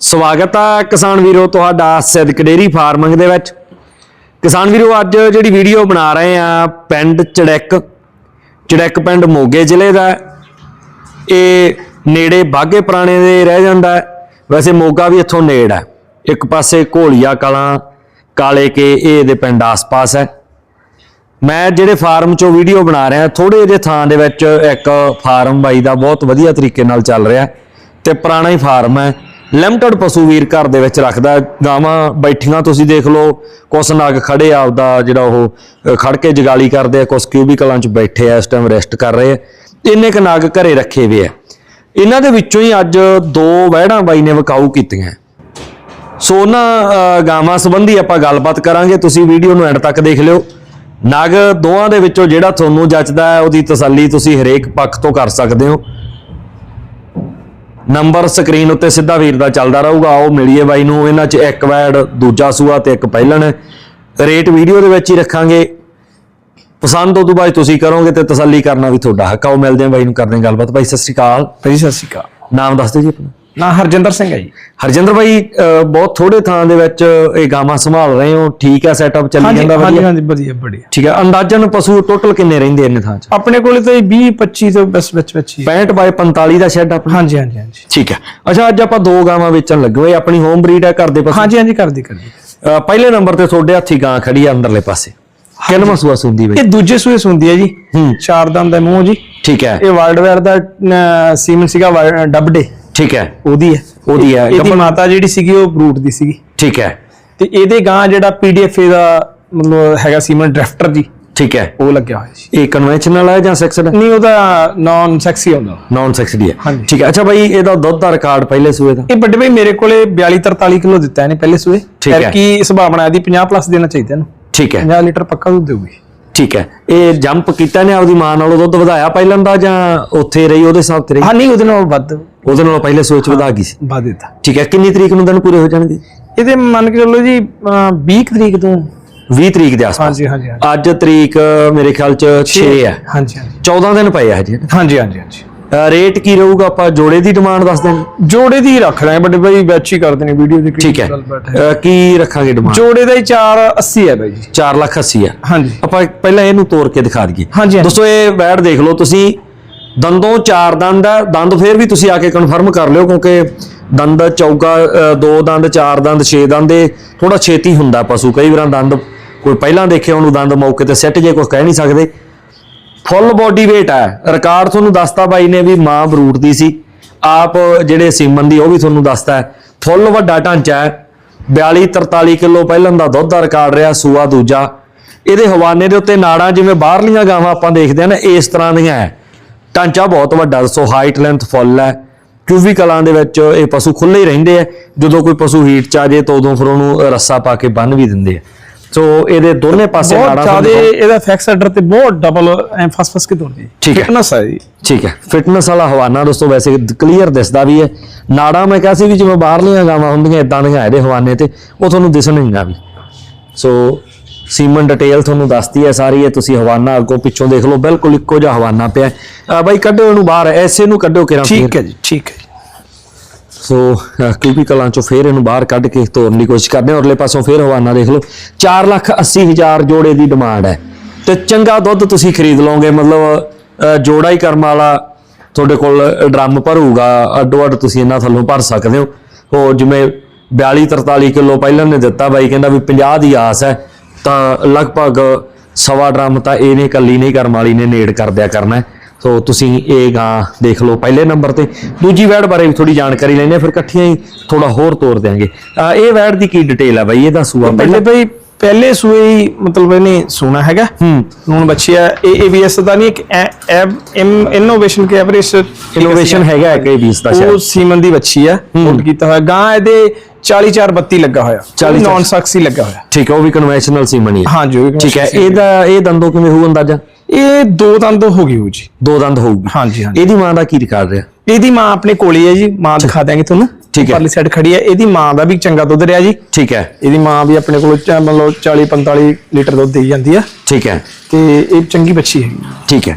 ਸਵਾਗਤ ਹੈ ਕਿਸਾਨ ਵੀਰੋ ਤੁਹਾਡਾ ਸਿੱਧਕ ਡੇਰੀ ਫਾਰਮਿੰਗ ਦੇ ਵਿੱਚ। ਕਿਸਾਨ ਵੀਰੋ, ਅੱਜ ਜਿਹੜੀ ਵੀਡੀਓ ਬਣਾ ਰਹੇ ਆ, ਪਿੰਡ ਚੜੈਕ ਚੜੈਕ ਪਿੰਡ ਮੋਗੇ ਜ਼ਿਲ੍ਹੇ ਦਾ ਇਹ ਨੇੜੇ ਬਾਗੇ ਪੁਰਾਣੇ ਦੇ ਰਹਿ ਜਾਂਦਾ ਵੈਸੇ ਮੋਗਾ ਵੀ ਇੱਥੋਂ ਨੇੜ ਹੈ। ਇੱਕ ਪਾਸੇ ਘੋਲੀਆ ਕਲਾਂ, ਕਾਲੇ ਕੇ, ਇਹ ਇਹਦੇ ਪਿੰਡ ਆਸ-ਪਾਸ ਹੈ। ਮੈਂ ਜਿਹੜੇ ਫਾਰਮ ਚੋਂ ਵੀਡੀਓ ਬਣਾ ਰਿਹਾ ਥੋੜੇ ਜਿਹੇ ਥਾਂ ਦੇ ਵਿੱਚ ਇੱਕ ਫਾਰਮ ਬਾਈ ਦਾ ਬਹੁਤ ਵਧੀਆ ਤਰੀਕੇ ਨਾਲ ਚੱਲ ਰਿਹਾ ਤੇ ਪੁਰਾਣਾ ਹੀ ਫਾਰਮ ਹੈ। ਲਿਮਟਡ ਪਸ਼ੂ ਵੀਰ ਘਰ ਦੇ ਵਿੱਚ ਰੱਖਦਾ ਗਾਵਾਂ ਬੈਠੀਆਂ ਤੁਸੀਂ ਦੇਖ ਲਓ ਕੁਛ ਨਾਗ ਖੜੇ ਆਪਦਾ ਜਿਹੜਾ ਉਹ ਅ, ਖੜ ਕੇ ਜਗਾਲੀ ਕਰਦੇ ਆ ਕੁਛ ਕਿਊਬੀਕਲਾਂ 'ਚ ਬੈਠੇ ਆ ਇਸ ਟਾਈਮ ਰੈਸਟ ਕਰ ਰਹੇ ਆ। ਇੰਨੇ ਕ ਨਾਗ ਘਰੇ ਰੱਖੇ ਹੋਏ ਆ। ਇਹਨਾਂ ਦੇ ਵਿੱਚੋਂ ਹੀ ਅੱਜ ਦੋ ਵਹਿੜਾਂ ਬਾਈ ਨੇ ਵਿਕਾਊ ਕੀਤੀਆਂ। ਸੋ ਉਹਨਾਂ ਗਾਵਾਂ ਸੰਬੰਧੀ ਆਪਾਂ ਗੱਲਬਾਤ ਕਰਾਂਗੇ। ਤੁਸੀਂ ਵੀਡੀਓ ਨੂੰ ਐਂਡ ਤੱਕ ਦੇਖ ਲਿਓ। ਨਾਗ ਦੋਵਾਂ ਦੇ ਵਿੱਚੋਂ ਜਿਹੜਾ ਤੁਹਾਨੂੰ ਜੱਚਦਾ ਹੈ ਉਹਦੀ ਤਸੱਲੀ ਤੁਸੀਂ ਹਰੇਕ ਪੱਖ ਤੋਂ ਕਰ ਸਕਦੇ ਹੋ। ਨੰਬਰ ਸਕਰੀਨ ਉੱਤੇ ਸਿੱਧਾ ਵੀਰ ਦਾ ਚੱਲਦਾ ਰਹੂਗਾ। ਆਓ ਮਿਲੀਏ ਬਾਈ ਨੂੰ। ਇਹਨਾਂ 'ਚ ਇੱਕ ਵੈਡ ਦੂਜਾ ਸੂਆ ਤੇ ਇੱਕ ਪਹਿਲਣ। ਰੇਟ ਵੀਡੀਓ ਦੇ ਵਿੱਚ ਹੀ ਰੱਖਾਂਗੇ। ਪਸੰਦ ਉਦੋਂ ਬਾਅਦ ਤੁਸੀਂ ਕਰੋਗੇ ਤੇ ਤਸੱਲੀ ਕਰਨਾ ਵੀ ਤੁਹਾਡਾ ਹੱਕ ਆ। ਉਹ ਮਿਲਦੇ ਆ ਬਾਈ ਨੂੰ। ਕਰਦੇ ਹਾਂ ਗੱਲਬਾਤ। ਬਾਈ ਸਤਿ ਸ਼੍ਰੀ ਅਕਾਲ। ਭਾਈ ਸਤਿ ਸ਼੍ਰੀ ਅਕਾਲ। ਨਾਮ ਦੱਸ ਦਿਓ ਜੀ ਆਪਣਾ। ਨਾ ਹਰਜਿੰਦਰ ਸਿੰਘ ਹੈ ਜੀ। ਹਰਜਿੰਦਰ ਭਾਈ ਬਹੁਤ ਥੋੜੇ ਥਾਂ ਦੇ ਵਿੱਚ ਇਹ ਗਾਵਾਂ ਸੰਭਾਲ ਰਹੇ ਹੋ ਠੀਕ ਹੈ ਸੈਟਅਪ ਚੱਲੀ ਹਾਂਜੀ ਜਾਂਦਾ ਹਾਂਜੀ ਵਧੀਆ। ਹਾਂਜੀ ਵਧੀਆ ਬੜੀਆ ਠੀਕ ਹੈ ਅੰਦਾਜ਼ਨ ਪਸ਼ੂ ਟੋਟਲ ਕਿੰਨੇ ਰਹਿੰਦੇ ਇੰਨੇ ਥਾਂ 'ਚ? ਆਪਣੇ ਕੋਲੇ ਤਾਂ 20 25 ਤੋਂ ਬਸ ਵਿੱਚ ਵਿੱਚ ਹੀ ਹੈ। 65 ਬਾਈ 45 ਦਾ ਸ਼ੈੱਡ ਆਪਣਾ? ਹਾਂਜੀ ਹਾਂਜੀ ਹਾਂਜੀ। ਠੀਕ ਹੈ। ਅੱਛਾ ਅੱਜ ਆਪਾਂ ਦੋ ਗਾਵਾਂ ਵੇਚਣ ਲੱਗੇ ਹੋਏ ਆਪਣੀ ਹੋਮ ਬਰੀਡ ਹੈ ਘਰ ਦੇ ਪਾਸੇ? ਹਾਂਜੀ ਹਾਂਜੀ ਕਰਦੀ ਕਰਦੀ ਪਹਿਲੇ ਨੰਬਰ ਤੇ ਤੁਹਾਡੇ ਹੱਥੀ ਗਾਂ ਖੜੀ ਆ ਅੰਦਰਲੇ ਪਾਸੇ। ਕਿੰਨਵਾਂ ਸੂਆ ਸੁੰਦੀ ਬਈ? ਇਹ ਦੂਜੇ ਸੂਏ ਸੁੰਦੀ ਹੈ ਜੀ। ਹੂੰ। ਚਾਰ ਦੰਦ ਦਾ ਮੂੰਹ ਜੀ। ਠੀਕ ਹੈ। ਇਹ ਵਰਲਡਵੇਅਰ ਦਾ ਅਹ, ਸੀਮਨ ਸੀਗਾ ਡੱਬਡੇ। ਠੀਕ ਹੈ। ਉਹਦੀ ਹੈ। ਉਹਦੀ ਹੈ। ਇਹਦੀ ਮਾਤਾ ਜਿਹੜੀ ਸੀਗੀ ਉਹ ਬਰੂਟ ਦੀ ਸੀਗੀ। ਠੀਕ ਹੈ। ਤੇ ਇਹਦੇ ਗਾਂ ਜਿਹੜਾ ਪੀਡੀਐਫ ਦਾ ਮਤਲਬ ਹੈਗਾ ਸੀਮਨ ਡਰਾਫਟਰ ਜੀ। ਠੀਕ ਹੈ। ਉਹ ਲੱਗਿਆ ਹੋਇਆ ਸੀ। ਇਹ ਕਨਵੈਨਸ਼ਨਲ ਹੈ ਜਾਂ ਸੈਕਸਡ ਹੈ ਨਹੀਂ ਉਹਦਾ ਨਾਨ ਸੈਕਸੀ ਹੁੰਦਾ ਨਾਨ ਸੈਕਸਡ ਹੈ। ਠੀਕ ਹੈ। ਅੱਛਾ ਬਾਈ ਇਹਦਾ ਦੁੱਧ ਦਾ ਰਿਕਾਰਡ ਪਹਿਲੇ ਸੂਏ ਦਾ? ਇਹ ਵੱਡੇ ਭਾਈ ਮੇਰੇ ਕੋਲੇ 42 43 ਕਿਲੋ ਦਿੱਤਾ ਇਹਨੇ ਪਹਿਲੇ ਸੂਏ। ਹੈ। ਕੀ ਸੁਭਾਵਨਾ ਇਹਦੀ 50 ਪਲੱਸ ਦੇਣਾ ਚਾਹੀਦਾ ਇਹਨੂੰ। ਠੀਕ ਹੈ। 50 ਲੀਟਰ ਪੱਕਾ ਦੁੱਧ ਦੇਊਗੀ। ਠੀਕ ਹੈ। ਇਹ ਜੰਪ ਕੀਤਾ ਨੇ ਆਪਦੀ ਮਾਂ ਨਾਲੋਂ ਦੁੱਧ ਵਧਾਇਆ ਪਹਿਲਾਂ ਦਾ ਜਾਂ ਉੱਥੇ ਰਹੀ ਉਹਦੇ ਹਿਸਾਬ ਤੇ ਰਹੀ? ਹਾਂ ਨਹੀਂ ਉਹਦੇ ਨਾਲ ਵੱਧ। ਉਹਦੇ ਨਾਲੋਂ ਪਹਿਲੇ ਸੋਚ ਵਧਾ ਗਈ ਸੀ। ਵੱਧ ਦਿੱਤਾ। ਠੀਕ ਹੈ ਕਿੰਨੀ ਤਰੀਕ ਨੂੰ ਦਿਨ ਪੂਰੇ ਹੋ ਜਾਣਗੇ? ਇਹਦੇ ਮੰਨ ਕੇ ਚੱਲੋ ਜੀ ਅਹ, 20 ਕੁ ਤਰੀਕ ਤੋਂ। 20 ਤਰੀਕ ਦੇ ਆਸ-ਪਾਸ। ਹਾਂਜੀ ਹਾਂਜੀ ਅੱਜ ਤਰੀਕ ਮੇਰੇ ਖਿਆਲ ਚ 6 ਹੈ। ਹਾਂਜੀ ਹਾਂਜੀ। 14 ਦਿਨ ਪਏ ਆ ਹਜੇ। ਹਾਂਜੀ ਹਾਂਜੀ ਹਾਂਜੀ। ਰੇਟ ਕੀ ਰਹੂਗਾ ਆਪਾਂ? ਜੋੜੇ ਦੀ ਡਿਮਾਂਡ ਦੱਸ ਦੇਣ। ਜੋੜੇ ਦੀ ਰੱਖ ਰਹੇ ਵੱਡੇ ਭਾਈ ਵਿੱਚ ਹੀ ਕਰਦੇ ਨੇ ਵੀਡੀਓ ਦੀ ਠੀਕ ਹੈ। ਕੀ ਰੱਖਾਂਗੇ ਡਿਮਾਂਡ ਜੋੜੇ ਦਾ ਹੀ 480 ਹੈ ਬਾਈ ਜੀ। 4 ਲੱਖ 80 ਹੈ। ਹਾਂਜੀ। ਆਪਾਂ ਪਹਿਲਾਂ ਇਹਨੂੰ ਤੋੜ ਕੇ ਦਿਖਾ ਦਈਏ। ਦੋਸਤੋ ਇਹ ਵੈੜ ਦੇਖ ਲਓ ਤੁਸੀਂ। ਦੰਦੋਂ ਚਾਰ ਦੰਦ ਹੈ, ਦੰਦ ਫੇਰ ਵੀ ਤੁਸੀਂ ਆ ਕੇ ਕਨਫਰਮ ਕਰ ਲਿਓ ਕਿਉਂਕਿ ਦੰਦ ਚੌਗਾ ਦੋ ਦੰਦ, ਚਾਰ ਦੰਦ, ਛੇ ਦੰਦ, ਇਹ ਥੋੜਾ ਛੇਤੀ ਹੁੰਦਾ ਪਸ਼ੂ। ਕਈ ਵਾਰ ਦੰਦ ਕੋਈ ਪਹਿਲਾਂ ਦੇਖਿਆ, ਉਹਨੂੰ ਦੰਦ ਮੌਕੇ ਤੇ ਸੈੱਟ ਜੇ ਕੁਝ ਕਹਿ ਨਹੀਂ ਸਕਦੇ। ਫੁੱਲ ਬੋਡੀ weight ਹੈ। ਰਿਕਾਰਡ ਤੁਹਾਨੂੰ ਦੱਸਤਾ ਬਾਈ ਨੇ ਵੀ ਮਾਂ ਬਰੂਟ ਦੀ ਸੀ। ਆਪ ਜਿਹੜੇ ਸੀਮਨ ਦੀ, ਉਹ ਵੀ ਤੁਹਾਨੂੰ ਦੱਸਤਾ ਹੈ। ਫੁੱਲ ਵੱਡਾ ਢਾਂਚਾ ਹੈ। 42 43 ਕਿਲੋ ਪਹਿਲਾਂ ਦਾ ਦੁੱਧ ਦਾ ਰਿਕਾਰਡ ਰਿਹਾ, ਸੂਆ ਦੂਜਾ। ਇਹਦੇ ਹਵਾਨੇ ਦੇ ਉੱਤੇ ਨਾੜਾਂ ਜਿਵੇਂ ਬਾਹਰਲੀਆਂ ਗਾਵਾਂ ਆਪਾਂ ਦੇਖਦੇ ਆ ਨਾ, ਇਸ ਤਰ੍ਹਾਂ ਦੀਆਂ ਹੈ। ਢਾਂਚਾ ਬਹੁਤ ਵੱਡਾ ਸੋ ਹਾਈਟ ਲੈਂਥ ਫੁੱਲ ਹੈ। ਕਿਊਵੀ ਕਲਾਂ ਦੇ ਵਿੱਚ ਇਹ ਪਸ਼ੂ ਖੁੱਲੇ ਹੀ ਰਹਿੰਦੇ ਆ। ਜਦੋਂ ਕੋਈ ਪਸ਼ੂ ਹੀਟ ਚ ਆ ਜੇ ਤਾਂ ਉਦੋਂ ਫਿਰ ਉਹਨੂੰ ਰੱਸਾ ਪਾ ਕੇ ਬੰਨ ਵੀ ਦਿੰਦੇ ਆ। ਸੋ ਇਹਦੇ ਦੋਨੇ ਪਾਸੇ ਬਹੁਤ ਨਾੜਾਂ ਜ਼ਿਆਦਾ ਤੁਹਾਨੂੰ- ਇਹਦਾ ਫੈਕਸ ਆਰਡਰ ਤੇ ਬਹੁਤ ਡਬਲ ਐ ਫਸ ਫਸ ਕੇ ਤੋੜਦੀ ਠੀਕ ਹੈ। ਫਿਟਨੈਸ ਹੈ ਜੀ। ਠੀਕ ਹੈ। ਫਿਟਨੈਸ ਵਾਲਾ ਹਵਾਨਾ ਦੋਸਤੋ ਵੈਸੇ ਕਲੀਅਰ ਦਿਸਦਾ ਵੀ ਹੈ। ਨਾੜਾਂ ਮੈਂ ਕਿਹਾ ਸੀ ਵੀ ਜਿਵੇਂ ਬਾਹਰਲੀਆਂ ਗਾਵਾਂ ਹੁੰਦੀਆਂ ਇਦਾਂ ਦੀਆਂ ਇਹਦੇ ਹਵਾਨੇ ਤੇ ਉਹ ਤੁਹਾਨੂੰ ਦਿਸਣਗੀਆਂ ਵੀ। ਸੋ ਸੀਮਨ ਡਿਟੇਲ ਤੁਹਾਨੂੰ ਦੱਸਦੀ ਹੈ ਸਾਰੀ ਇਹ ਤੁਸੀਂ ਹਵਾਨਾ ਅੱਗੋਂ ਪਿੱਛੋਂ ਦੇਖ ਲਓ ਬਿਲਕੁਲ ਇੱਕੋ ਜਿਹਾ ਹਵਾਨਾ ਪਿਆ ਹੈ। ਅਹ ਬਾਈ ਕੱਢੋ ਇਹਨੂੰ ਬਾਹਰ ਐਸੇ ਨੂੰ ਕੱਢੋ ਕਿਰਾਂ ਠੀਕ ਹੈ ਜੀ ਠੀਕ ਹੈ। ਸੋ ਕਿਊਬੀ ਕਲਾਂ ਚੋਂ ਫੇਰ ਇਹਨੂੰ ਬਾਹਰ ਕੱਢ ਕੇ ਤੋੜਨ ਦੀ ਕੋਸ਼ਿਸ਼ ਕਰਦੇ ਹਾਂ। ਔਰਲੇ ਪਾਸੋਂ ਫੇਰ ਹਵਾਨਾ ਦੇਖ ਲਓ। 4 ਲੱਖ 80 ਹਜ਼ਾਰ ਜੋੜੇ ਦੀ ਡਿਮਾਂਡ ਹੈ। ਤੇ ਚੰਗਾ ਦੁੱਧ ਤੁਸੀਂ ਖਰੀਦ ਲਓਗੇ ਮਤਲਬ ਜੋੜਾ ਹੀ ਕਰਮ ਵਾਲਾ ਤੁਹਾਡੇ ਕੋਲ ਡਰਮ ਭਰੂਗਾ ਅੱਡੋ ਅੱਡ ਤੁਸੀਂ ਇਹਨਾਂ ਥੱਲੋਂ ਭਰ ਸਕਦੇ ਹੋ। ਉਹ ਜਿਵੇਂ 42 43 ਕਿਲੋ ਪਹਿਲਾਂ ਨੇ ਦਿੱਤਾ ਬਾਈ ਕਹਿੰਦਾ ਵੀ 50 ਦੀ ਆਸ ਹੈ। ਤਾਂ ਲਗਭਗ ਸਵਾ ਡਰਮ ਤਾਂ ਇਹਨੇ ਕੱਲੀ ਨਹੀਂ ਕਰਮ ਵਾਲੀ ਨੇ ਨੇੜ ਕਰ ਦਿਆ ਕਰਨਾ। ਸੋ ਤੁਸੀਂ ਇਹ ਗਾਂ ਦੇਖ ਲਓ ਪਹਿਲੇ ਨੰਬਰ ਤੇ। ਦੂਜੀ ਵੈੜ ਬਾਰੇ ਵੀ ਥੋੜੀ ਜਾਣਕਾਰੀ ਲੈਣੇ ਫਿਰ ਇਕੱਠੀਆਂ ਹੀ ਥੋੜਾ ਹੋਰ ਤੋਰ ਦਿਆਂਗੇ। ਇਹ ਵੈੜ ਦੀ ਕੀ ਡਿਟੇਲ ਹੈ ਬਾਈ? ਇਹਦਾ ਸੂਆ ਪਹਿਲੇ ਭਾਈ ਪਹਿਲੇ ਸੂਏ ਹੀ ਮਤਲਬ ਇਹਨੇ ਸੋਨਾ ਹੈਗਾ। ਹੂੰ। ਹੁਣ ਬੱਚਿਆ ਇਹ ਏਬੀਐਸ ਦਾ ਨਹੀਂ ਇੱਕ ਇਨੋਵੇਸ਼ਨ ਕੇ ਐਵਰੇਜ ਇਨੋਵੇਸ਼ਨ ਹੈਗਾ ਕਿ 20 ਦਾ ਉਹ ਸ਼ਾਇਦ ਸੀਮਨ ਦੀ ਬੱਚੀ ਆ ਫੁੱਟ ਕੀਤਾ ਹੋਇਆ। ਗਾਂ ਇਹਦੇ 40432 ਲੱਗਾ ਹੋਇਆ। 40 ਨਾਨ ਸਾਕਸੀ ਲੱਗਾ ਹੋਇਆ। ਠੀਕ ਹੈ ਉਹ ਵੀ ਕਨਵੈਨਸ਼ਨਲ ਸੀਮਨ ਹੀ ਹੈ। ਹਾਂਜੀ ਉਹ ਠੀਕ ਹੈ ਇਹਦਾ ਇਹ ਦੰਦੋਂ ਕਿਵੇਂ ਹੋਊ ਅੰਦਾਜ਼ਾ? ਇਹ ਦੋ ਦੰਦ ਹੋ ਗਈ ਹੋ ਜੀ। ਦੋ ਦੰਦ ਹੋਊਗੀ। ਹਾਂਜੀ ਹਾਂਜੀ। ਇਹਦੀ ਮਾਂ ਦਾ ਕੀ ਰਿਕਾਰਡ ਰਿਹਾ? ਇਹਦੀ ਮਾਂ ਆਪਣੇ ਕੋਲ ਹੀ ਜੀ। ਮਾਂ ਦਿਖਾ ਦਿਆਂਗੇ ਤੁਹਾਨੂੰ। ਠੀਕ ਹੈ। ਪਰਲੀ ਸਾਈਡ ਖੜੀ ਹੈ। ਇਹਦੀ ਮਾਂ ਦਾ ਵੀ ਚੰਗਾ ਦੁੱਧ ਰਿਹਾ ਜੀ। ਠੀਕ ਹੈ। ਇਹਦੀ ਮਾਂ ਵੀ ਆਪਣੇ ਕੋਲ ਮਤਲਬ 40 45 ਲੀਟਰ ਦੁੱਧ ਦੇਈ ਜਾਂਦੀ ਆ ਠੀਕ ਹੈ। ਤੇ ਇਹ ਚੰਗੀ ਬੱਚੀ ਹੈਗੀ ਠੀਕ ਹੈ।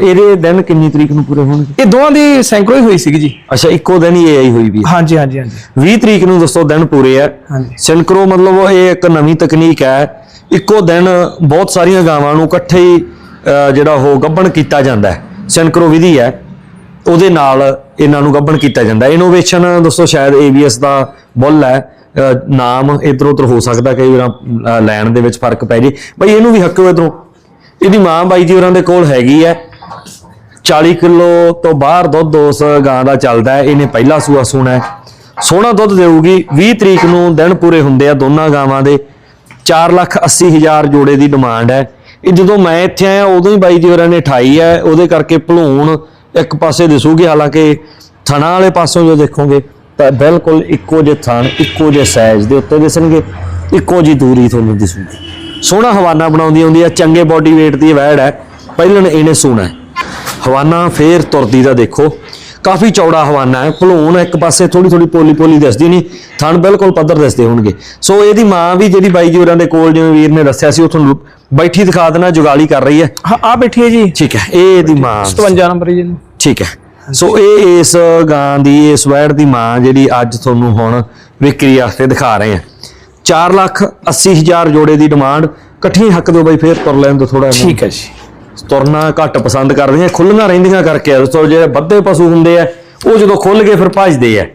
ਇਹਦੇ ਦਿਨ ਕਿੰਨੀ ਤਰੀਕ ਨੂੰ ਪੂਰੇ ਹੋਣਗੇ? ਇਹ ਦੋਵਾਂ ਦੀ ਸੈਂਕੜੋ ਹੀ ਹੋਈ ਸੀਗੀ ਜੀ। ਅੱਛਾ ਇੱਕੋ ਦਿਨ ਹੀ ਆਈ ਹੋਈ ਵੀ ਹੈ। ਹਾਂਜੀ ਹਾਂਜੀ ਹਾਂਜੀ। 20 ਤਰੀਕ ਨੂੰ ਦੋਸਤੋ ਦਿਨ ਪੂਰੇ ਆ ਹਾਂਜੀ। ਸਿਨਕਰੋ ਮਤਲਬ ਉਹ ਇਹ ਇੱਕ ਨਵੀਂ ਤਕਨੀਕ ਹੈ। ਇੱਕੋ ਦਿਨ ਬਹੁਤ ਸਾਰੀਆਂ ਗਾਵਾਂ ਨੂੰ ਇਕੱਠੇ ਹੀ ਜਿਹੜਾ ਉਹ ਗੱਭਣ ਕੀਤਾ ਜਾਂਦਾ ਹੈ। ਸਿਨਕਰੋ ਵਿਧੀ ਹੈ। ਉਹਦੇ ਨਾਲ ਇਹਨਾਂ ਨੂੰ ਗੱਭਣ ਕੀਤਾ ਜਾਂਦਾ। ਇਨੋਵੇਸ਼ਨ ਦੋਸਤੋ, ਸ਼ਾਇਦ ABS ਦਾ ਬੁੱਲ ਹੈ। ਨਾਮ ਇਧਰ ਉਧਰ ਹੋ ਸਕਦਾ, ਕਈ ਵਾਰ ਲੈਣ ਦੇ ਵਿੱਚ ਫ਼ਰਕ ਪੈ ਜੇ। ਬਈ ਇਹਨੂੰ ਵੀ ਹੱਕੋ ਇਧਰੋਂ। ਇਹਦੀ ਮਾਂ ਬਾਈ ਜੀ ਹੋਰਾਂ ਦੇ ਕੋਲ ਹੈਗੀ ਹੈ। 40 ਕਿਲੋ ਤੋਂ ਬਾਹਰ ਦੁੱਧ ਉਸ ਗਾਂ ਦਾ ਚੱਲਦਾ ਹੈ। ਇਹਨੇ ਪਹਿਲਾ ਸੂਆ ਸੂਣਾ ਹੈ। ਸੋਹਣਾ ਦੁੱਧ ਦੇਊਗੀ। 20 ਤਰੀਕ ਨੂੰ ਦਿਨ ਪੂਰੇ ਹੁੰਦੇ ਆ ਦੋਨਾਂ ਗਾਵਾਂ ਦੇ। 4 ਲੱਖ 80 ਹਜ਼ਾਰ ਜੋੜੇ ਦੀ ਡਿਮਾਂਡ ਹੈ। ਇਹ ਜਦੋਂ ਮੈਂ ਇੱਥੇ ਆਇਆ, ਉਦੋਂ ਹੀ ਬਾਈ ਜੀ ਹੋਰਾਂ ਨੇ ਠਾਈ ਹੈ। ਉਹਦੇ ਕਰਕੇ ਭਲੂਣ ਇੱਕ ਪਾਸੇ ਦਿਸੂਗੀ, ਹਾਲਾਂਕਿ ਥਣਾ ਵਾਲੇ ਪਾਸੋਂ ਜੋ ਦੇਖੋਗੇ, ਤਾਂ ਬਿਲਕੁਲ ਇੱਕੋ ਜਿਹੇ ਥਣ, ਇੱਕੋ ਜਿਹੇ ਸਾਈਜ਼ ਦੇ ਉੱਤੇ ਦਿਸਣਗੇ, ਇੱਕੋ ਜੀ ਦੂਰੀ ਤੁਹਾਨੂੰ ਦਿਸੂਗੀ। ਸੋਹਣਾ ਹਵਾਨਾ ਬਣਾਉਂਦੀ ਹੁੰਦੀ ਹੈ ਚੰਗੇ ਬਾਡੀ weight ਦੀ ਵੈੜ ਹੈ, ਪਹਿਲਣ ਇਹਨੇ ਸੋਹਣਾ ਹਵਾਨਾ ਫੇਰ ਤੁਰਦੀ ਦਾ ਦੇਖੋ। ਕਾਫੀ ਚੌੜਾ ਹਵਾਨਾ ਹੈ ਭਲੂਣ ਇੱਕ ਪਾਸੇ ਥੋੜੀ ਥੋੜੀ ਪੋਲੀ ਪੋਲੀ ਦਿਸਦੀ ਨਹੀਂ ਥਣ ਬਿਲਕੁਲ ਪੱਧਰ ਦਿਸਦੇ ਹੋਣਗੇ। ਸੋ ਇਹਦੀ ਮਾਂ ਵੀ ਜਿਹੜੀ ਬਾਈ ਜੀ ਹੋਰਾਂ ਦੇ ਕੋਲ ਜਿਵੇਂ ਵੀਰ ਨੇ ਦੱਸਿਆ ਸੀ ਉਹ ਤੁਹਾਨੂੰ ਬੈਠੀ ਦਿਖਾ ਦੇਣਾ ਜੁਗਾਲੀ ਕਰ ਰਹੀ ਹੈ। ਆ ਬੈਠੀ ਹੈ ਜੀ। ਠੀਕ ਹੈ ਇਹ ਇਹਦੀ ਮਾਂ 57 ਨੰਬਰ ਜੀ। ਠੀਕ ਹੈ ਸੋ ਇਹ ਇਸ ਗਾਂ ਦੀ ਇਸ ਵੈੜ ਦੀ ਮਾਂ ਜਿਹੜੀ ਅੱਜ ਤੁਹਾਨੂੰ ਹੁਣ ਵਿਕਰੀ ਵਾਸਤੇ ਦਿਖਾ ਰਹੇ ਆ 4 ਲੱਖ 80 ਹਜ਼ਾਰ ਜੋੜੇ ਦੀ ਡਿਮਾਂਡ ਇਕੱਠੀ ਹੱਕ ਦਿਓ ਬਾਈ ਫੇਰ ਤੁਰ ਲੈਣ ਦੋ ਥੋੜਾ ਠੀਕ ਹੈ ਜੀ। ਤੁਰਨਾ ਘੱਟ ਪਸੰਦ ਕਰਦੀਆਂ ਖੁੱਲੀਆਂ ਰਹਿੰਦੀਆਂ ਕਰਕੇ ਆ। ਦੋਸਤੋ ਜਿਹੜੇ ਵੱਧੇ ਪਸ਼ੂ ਹੁੰਦੇ ਆ ਉਹ ਜਦੋਂ ਖੁੱਲ ਗਏ ਫਿਰ ਭੱਜਦੇ ਆ।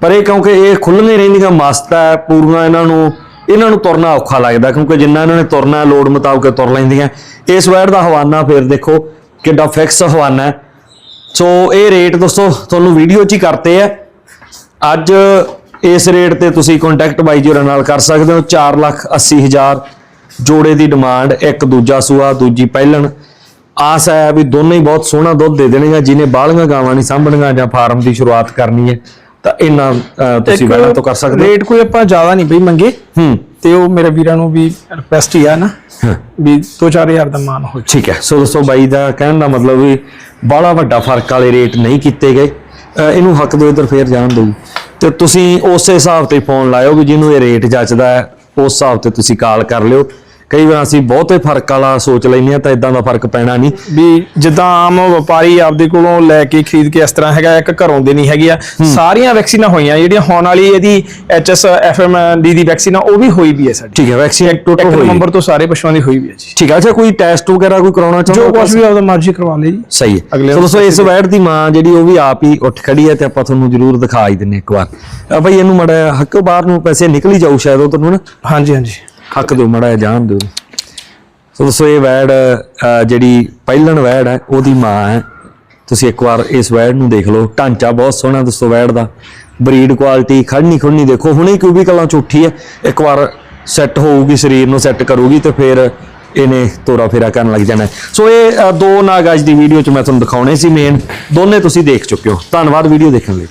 ਪਰ ਇਹ ਕਿਉਂਕਿ ਇਹ ਖੁੱਲੀਆਂ ਰਹਿੰਦੀਆਂ ਮਸਤ ਹੈ ਪੂਰੀਆਂ ਇਹਨਾਂ ਨੂੰ ਇਹਨਾਂ ਨੂੰ ਤੁਰਨਾ ਔਖਾ ਲੱਗਦਾ ਕਿਉਂਕਿ ਜਿੰਨਾ ਇਹਨਾਂ ਨੇ ਤੁਰਨਾ ਹੈ, ਲੋੜ ਮੁਤਾਬਕ ਤੁਰ ਲੈਂਦੀਆਂ। ਇਸ ਵੈੜ ਦਾ ਹਵਾਨਾ ਫਿਰ ਦੇਖੋ ਕਿੱਡਾ ਫਿਕਸ ਹਵਾਨਾ। ਹੈ ਸੋ ਇਹ ਰੇਟ ਦੋਸਤੋ ਤੁਹਾਨੂੰ ਵੀਡੀਓ 'ਚ ਹੀ ਕਰਤੇ ਆ। ਅੱਜ ਇਸ ਰੇਟ ਤੇ ਤੁਸੀਂ ਕੰਟੈਕਟ ਬਾਈ ਜੀ ਨਾਲ ਕਰ ਸਕਦੇ ਹੋ। 4 ਲੱਖ 80 ਹਜ਼ਾਰ ਜੋੜੇ ਦੀ ਡਿਮਾਂਡ ਇੱਕ ਦੂਜਾ ਸੂਆ ਦੂਜੀ ਪਹਿਲਣ। ਆਸ ਹੈ ਵੀ ਦੋਨੇ ਹੀ ਬਹੁਤ ਸੋਹਣਾ ਦੁੱਧ ਦੇ ਦੇਣਗੇ ਜਿਹਨੇ ਬਾਲੀਆਂ ਗਾਵਾਂ ਨਹੀਂ ਸਾਂਭਣੀਆਂ ਜਾਂ ਫਾਰਮ ਦੀ ਸ਼ੁਰੂਆਤ ਕਰਨੀ ਹੈ ਤਾਂ ਇਹਨਾਂ ਤੁਸੀਂ ਵੈਲਾਂ ਤੋਂ ਕਰ ਸਕਦੇ ਰੇਟ ਕੋਈ ਆਪਾਂ ਜ਼ਿਆਦਾ ਨਹੀਂ ਬਈ ਮੰਗੇ। ਹੂੰ। ਤੇ ਉਹ ਮੇਰੇ ਵੀਰਾਂ ਨੂੰ ਵੀ ਰਿਕਵੈਸਟ ਹੀ ਆ ਨਾ ਵੀ 2-4000 ਦਾ ਮਾਨ ਹੋ ਠੀਕ ਹੈ। ਸੋ ਦੋਸਤੋ ਬਾਈ ਦਾ ਕਹਿਣ ਦਾ ਮਤਲਬ ਵੀ ਬਾਹਲਾ ਵੱਡਾ ਫ਼ਰਕ ਵਾਲੇ ਰੇਟ ਨਹੀਂ ਕੀਤੇ ਗਏ। ਇਹਨੂੰ ਹੱਕ ਦੋ ਇਧਰ ਫੇਰ ਜਾਣ ਦਿਓ। ਤੇ ਤੁਸੀਂ ਉਸੇ ਹਿਸਾਬ ਤੇ ਫੋਨ ਲਾਇਓ ਵੀ ਜਿਹਨੂੰ ਇਹ ਰੇਟ ਜੱਚਦਾ ਹੈ ਉਸ ਹਿਸਾਬ ਤੇ ਤੁਸੀਂ ਕਾਲ ਕਰ ਲਿਓ। ਕਈ ਵਾਰ ਅਸੀਂ ਬਹੁਤੇ ਫ਼ਰਕ ਵਾਲਾ ਸੋਚ ਲੈਂਦੇ ਆ ਤਾਂ ਇਦਾਂ ਦਾ ਫ਼ਰਕ ਪੈਣਾ ਨਹੀਂ। ਵੀ ਜਿੱਦਾਂ ਆਮ ਵਪਾਰੀ ਆਪਦੇ ਕੋਲੋਂ ਲੈ ਕੇ ਖਰੀਦ ਕੇ ਇਸ ਤਰ੍ਹਾਂ ਹੈਗਾ ਇੱਕ ਘਰੋਂ ਦੇ ਨਹੀਂ ਹੈਗੀ ਆ। ਸਾਰੀਆਂ ਵੈਕਸੀਨਾਂ ਹੋਈਆਂ ਜਿਹੜੀਆਂ ਹੋਣ ਵਾਲੀ ਇਹਦੀ ਐਚਐਸ ਐਫਐਮ ਡੀ ਦੀ ਵੈਕਸੀਨ ਆ ਉਹ ਵੀ ਹੋਈ ਵੀ ਹੈ ਸਾਡੀ। ਠੀਕ ਹੈ ਵੈਕਸੀਨ ਟੋਟਲ ਹੋਈ ਨੰਬਰ ਤੋਂ ਸਾਰੇ ਪਸ਼ੂਆਂ ਦੀ ਹੋਈ ਵੀ ਹੈ ਜੀ। ਠੀਕ ਹੈ ਅੱਛਾ ਕੋਈ ਟੈਸਟ ਵਗੈਰਾ ਕੋਈ ਕਰਾਉਣਾ ਜੋ ਚਾਹੁੰਦਾ ਕੁਝ ਵੀ ਆਪਦਾ ਮਰਜ਼ੀ ਕਰਵਾ ਲਈ ਜੀ। ਸਹੀ ਹੈ। ਅਗਲੇ ਸੋ ਦੋਸਤੋ ਇਸ ਵੈਟ ਦੀ ਮਾਂ ਜਿਹੜੀ ਉਹ ਵੀ ਆਪ ਹੀ ਉੱਠ ਖੜੀ ਹੈ ਤੇ ਆਪਾਂ ਤੁਹਾਨੂੰ ਜ਼ਰੂਰ ਦਿਖਾ ਹੀ ਦਿੰਨੇ ਇੱਕ ਵਾਰ। ਬਈ ਇਹਨੂੰ ਮੜਾ ਹੱਕ ਬਾਹਰ ਨੂੰ ਪੈਸੇ ਨਿਕਲ ਹੀ ਜਾਊ ਸ਼ਾਇਦ ਉਹ ਤੁਹਾਨੂੰ ਨਾ। ਹਾਂਜੀ ਹਾਂਜੀ। ਹੱਕ ਦਿਓ, ਮੜਾ ਜਾਣ ਦਿਓ। ਸੋ ਦੋਸਤੋ ਇਹ ਵੈੜ ਜਿਹੜੀ ਪਹਿਲਣ ਵੈੜ ਹੈ, ਉਹਦੀ ਮਾਂ ਹੈ। ਤੁਸੀਂ ਇੱਕ ਵਾਰ ਇਸ ਵੈੜ ਨੂੰ ਦੇਖ ਲਓ। ਢਾਂਚਾ ਬਹੁਤ ਸੋਹਣਾ ਦੋਸਤੋ ਵੈੜ ਦਾ। ਬਰੀਡ ਕੁਆਲਿਟੀ ਖੜਨੀ ਖੁੜਨੀ ਦੇਖੋ। ਹੁਣੇ ਕਿਊਬੀਕਲਾਂ ਚ ਉੱਠੀ ਹੈ। ਇੱਕ ਵਾਰ ਸੈੱਟ ਹੋਊਗੀ, ਸਰੀਰ ਨੂੰ ਸੈੱਟ ਕਰੂਗੀ ਤੇ ਫਿਰ ਇਹਨੇ ਤੋਰਾ ਫੇਰਾ ਕਰਨ ਲੱਗ ਜਾਣਾ ਸੋ ਇਹ ਦੋ ਨਾਗ ਅੱਜ ਦੀ ਵੀਡੀਓ ਚ ਮੈਂ ਤੁਹਾਨੂੰ ਦਿਖਾਉਣੇ ਸੀ ਮੇਨ ਦੋਨੇ ਤੁਸੀਂ ਦੇਖ ਚੁੱਕੇ ਹੋ। ਧੰਨਵਾਦ ਵੀਡੀਓ ਦੇਖਣ ਲਈ।